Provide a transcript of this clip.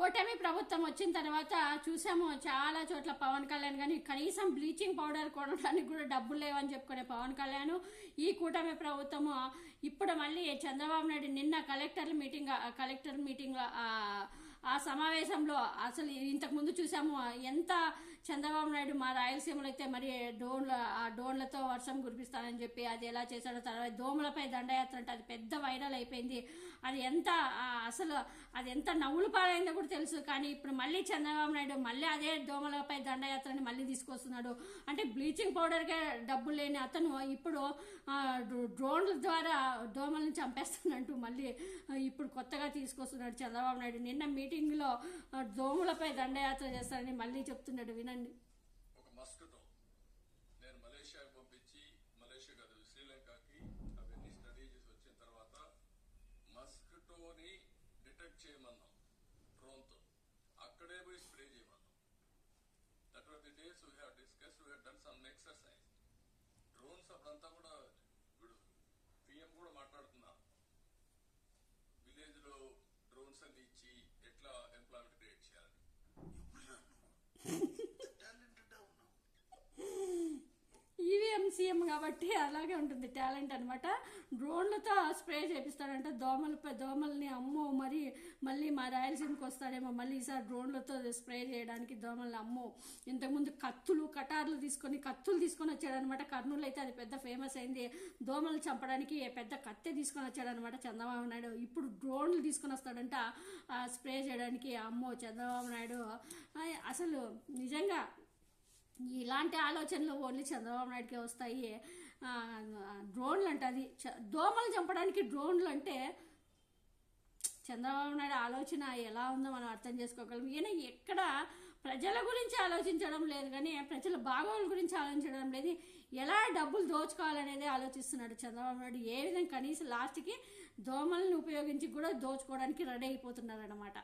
కూటమి ప్రభుత్వం వచ్చిన తర్వాత చూసాము చాలా చోట్ల పవన్ కళ్యాణ్ కానీ కనీసం బ్లీచింగ్ పౌడర్ కొనడానికి కూడా డబ్బులు లేవని చెప్పుకునే పవన్ కళ్యాణ్. ఈ కూటమి ప్రభుత్వము ఇప్పుడు మళ్ళీ చంద్రబాబు నాయుడు నిన్న కలెక్టర్ మీటింగ్ కలెక్టర్ మీటింగ్ ఆ సమావేశంలో అసలు ఇంతకుముందు చూసాము ఎంత చంద్రబాబు నాయుడు మా రాయలసీమలో అయితే మరి డోన్ల ఆ డోన్లతో వర్షం కురిపిస్తానని చెప్పి అది ఎలా చేశాడో తర్వాత దోమలపై దండయాత్ర అంటే అది పెద్ద వైరల్ అయిపోయింది. అది ఎంత అసలు అది ఎంత నవ్వులు పాలైందో కూడా తెలుసు. కానీ ఇప్పుడు మళ్ళీ చంద్రబాబు నాయుడు మళ్ళీ అదే దోమలపై దండయాత్రని మళ్ళీ తీసుకొస్తున్నాడు. అంటే బ్లీచింగ్ పౌడర్కే డబ్బులు లేని అతను ఇప్పుడు డ్రోన్ల ద్వారా దోమల్ని చంపేస్తున్నట్టు మళ్ళీ ఇప్పుడు కొత్తగా తీసుకొస్తున్నాడు చంద్రబాబు నాయుడు. నిన్న మీటింగ్లో ఆ, దోమలపై దండయాత్ర చేస్తారని మళ్ళీ చెప్తున్నాడు వినండి. ఒక మస్కిటో నేను మలేషియాకి పంపించి మలేషియా కాదు శ్రీలంకకి అవన్నీ స్టడీ చేసి వచ్చిన తర్వాత మస్కిటోని డిటెక్ట్ చేయమన్నాం డ్రోన్తో అక్కడే పోయి spray చేయమన్నాం. That are the days we have discuss we have done some exercise drones అప్పుడు సీఎం కాబట్టి అలాగే ఉంటుంది టాలెంట్ అనమాట డ్రోన్లతో స్ప్రే చేపిస్తాడంట. దోమలపై దోమల్ని అమ్మో మరి మళ్ళీ మా రాయలసీమకి వస్తాడేమో మళ్ళీ ఈసారి డ్రోన్లతో స్ప్రే చేయడానికి దోమల్ని అమ్మో. ఇంతకుముందు కత్తులు కటార్లు తీసుకొని కత్తులు తీసుకొని వచ్చాడనమాట కర్నూలు అయితే అది పెద్ద ఫేమస్ అయింది. దోమలు చంపడానికి పెద్ద కత్తె తీసుకొని వచ్చాడనమాట చంద్రబాబు నాయుడు. ఇప్పుడు డ్రోన్లు తీసుకొని వస్తాడంట స్ప్రే చేయడానికి. అమ్మో చంద్రబాబు నాయుడు. అసలు నిజంగా ఇలాంటి ఆలోచనలు ఓన్లీ చంద్రబాబు నాయుడుకే వస్తాయి. డ్రోన్లు అంటే అది చ- దోమలు చంపడానికి డ్రోన్లు అంటే చంద్రబాబు నాయుడు ఆలోచన ఎలా ఉందో మనం అర్థం చేసుకోగలం. ఈయన ఎక్కడ ప్రజల గురించి ఆలోచించడం లేదు కానీ ప్రజల భాగోల గురించి ఆలోచించడం లేదు. ఎలా డబ్బులు దోచుకోవాలనేది ఆలోచిస్తున్నాడు చంద్రబాబు నాయుడు. ఏ విధంగా కనీసం లాస్ట్కి దోమల్ని ఉపయోగించి కూడా దోచుకోవడానికి రెడీ అయిపోతున్నారు అనమాట